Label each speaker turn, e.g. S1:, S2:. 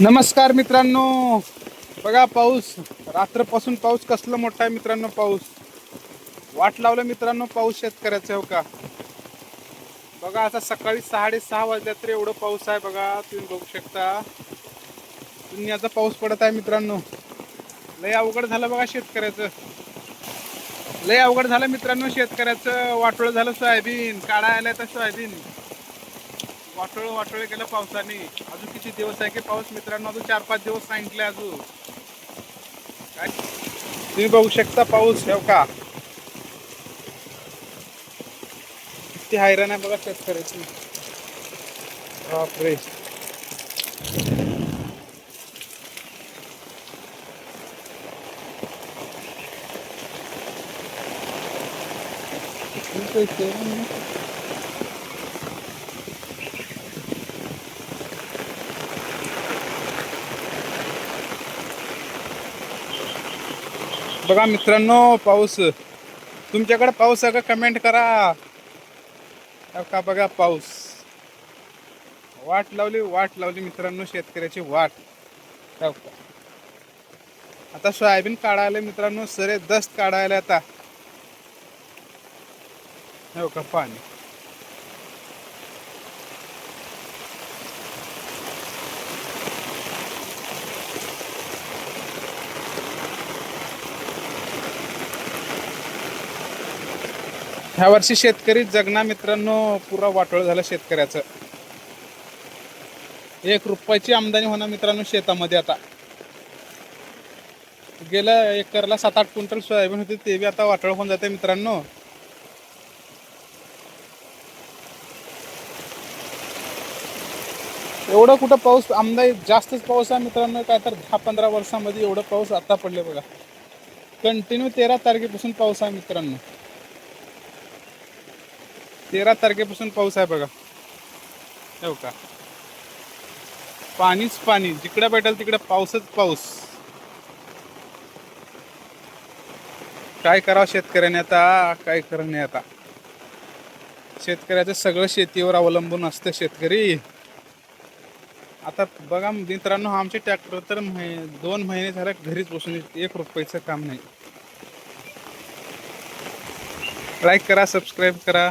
S1: नमस्कार मित्रांनो. बघा पाऊस. रात्रपासून पाऊस कसला मोठा आहे मित्रांनो पाऊस. वाट लावलं मित्रांनो पाऊस शेतकऱ्याचा हो का? बघा आता सकाळी साडेसहा वाजल्या तर एवढं पाऊस आहे बघा तुम्ही बघू शकता. दुनियाचा पाऊस पडत आहे मित्रांनो. लय अवघड झालं बघा शेतकऱ्याचं. लय अवघड झालं मित्रांनो शेतकऱ्याचं. वाटोळं झालं सोयाबीन. काढा आलाय तर सोयाबीन. वाटोळ वाटोळ केलं पावसाने. अजून किती दिवस आहे की पाऊस? मित्रांनो अजून चार पाच दिवस सांगितले अजून. काय? तुम्ही बघू शकता पाऊस ठेव का? किती हैराण आहे बघा शेतकऱ्याची. बापरे. बघा मित्रांनो पाऊस. तुमच्याकडे पाऊस आहे का? कमेंट करा. का बघा पाऊस? वाट लावली वाट लावली मित्रांनो शेतकऱ्याची वाट. का? आता सोयाबीन काढायला मित्रांनो सरे दस्त काढायला आता. हो का पाणी? ह्या वर्षी शेतकरी जगना मित्रांनो पुरा वाटोळ झाला शेतकऱ्याचं. एक रुपयाची आमदानी होणार मित्रांनो शेतामध्ये आता. गेल्या एकरला सात आठ क्विंटल सोयाबीन होती ते बी आता वाटोळ होऊन जाते मित्रांनो. एवढं कुठं पाऊस आमदाय जास्तच पाऊस आहे मित्रांनो काय तर दहा पंधरा वर्षामध्ये एवढं पाऊस आता पडले बघा. कंटिन्यू तेरा तारखेपासून पाऊस आहे मित्रांनो. तेरा तारखेपासून पाऊस आहे बघा. हो का पाणीच पाणी. जिकडे भेटेल तिकडे पाऊसच पाऊस. काय करावं शेतकऱ्याने आता? काय नाही आता? शेतकऱ्याचं सगळं शेतीवर अवलंबून असतं शेतकरी. आता बघा मित्रांनो आमचे ट्रॅक्टर तर महि- दोन महिने झाले घरीच बसून एक रुपयाचं काम नाही. लाईक करा सबस्क्राईब करा.